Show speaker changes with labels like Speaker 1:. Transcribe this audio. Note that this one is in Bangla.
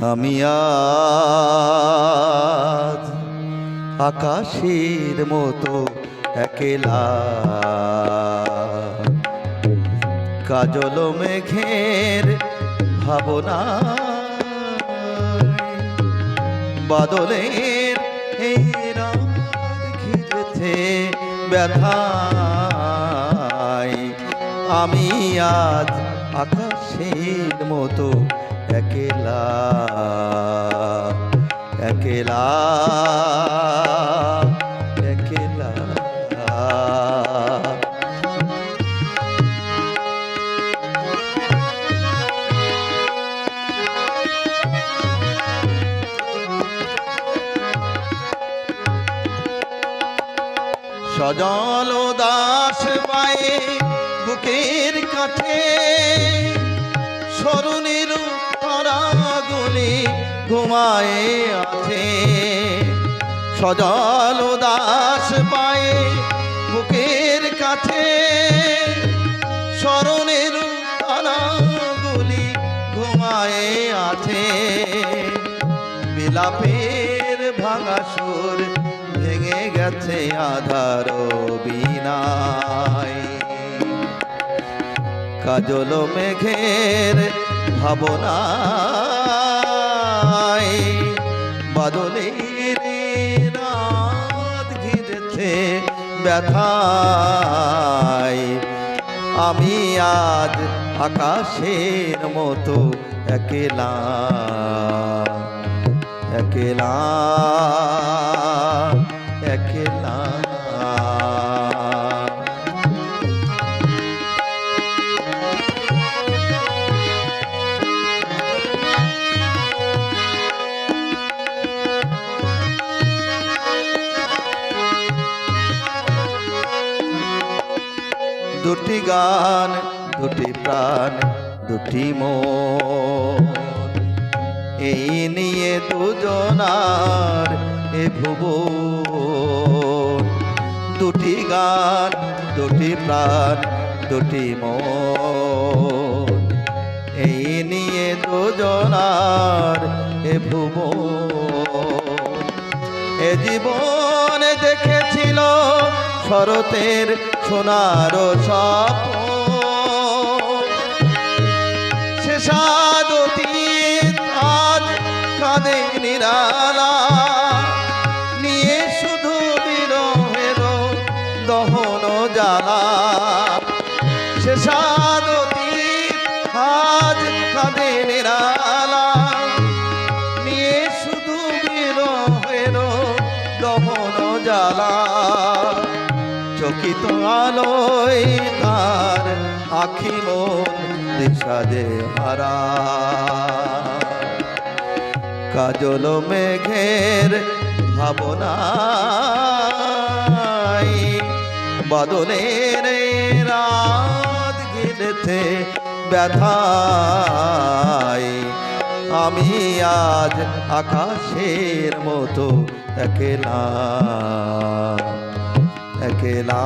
Speaker 1: আমি আজ আকাশের মতো একেলা। কাজল মেঘের ভাবনা বাদলের এই ঘিরেছে ব্যথায়। আমি আজ আকাশের মতো একেলা একেলা একেলা। সজল দাস পায়ে বুকের কাছে সরুণের তারাগুলি ঘুমায়ে আছে। সজল দাস পায়ে বুকের কাছে স্মরণের তারাগুলি ঘুমায়ে আছে। বিলাপের ভাঙা সুর ভেঙে গেছে আধার বিনায় কাজল মেঘের ভাবনায় বাদলের রাত ঘিরেছে ব্যথায়। আমি আজ আকাশের মতো একেলা একেলা। দুটি গান, দুটি প্রাণ, দুটি মন। এই নিয়ে দুজনার এ ভুবন। দুটি গান, দুটি প্রাণ, দুটি মন। এই নিয়ে দুজনার এ ভুবন। এ জীবন দেখেছিল শরতের সোনার স্বপ্ন। সে সাদতি আজ কাঁদে নিরালা, নিয়ে শুধু বিরহের দহন জ্বালা। সে সাদতি আজ কাঁদে নিরালা, নিয়ে শুধু বিরহের দহন জ্বালা। চকিত আলোয় তার আখি মন দিশা যে হারা কাজল মেঘের ভাবনায় বাদলের রাত ঘিরেছে ব্যথায়। আমি আজ আকাশের মতো একেলা একেলা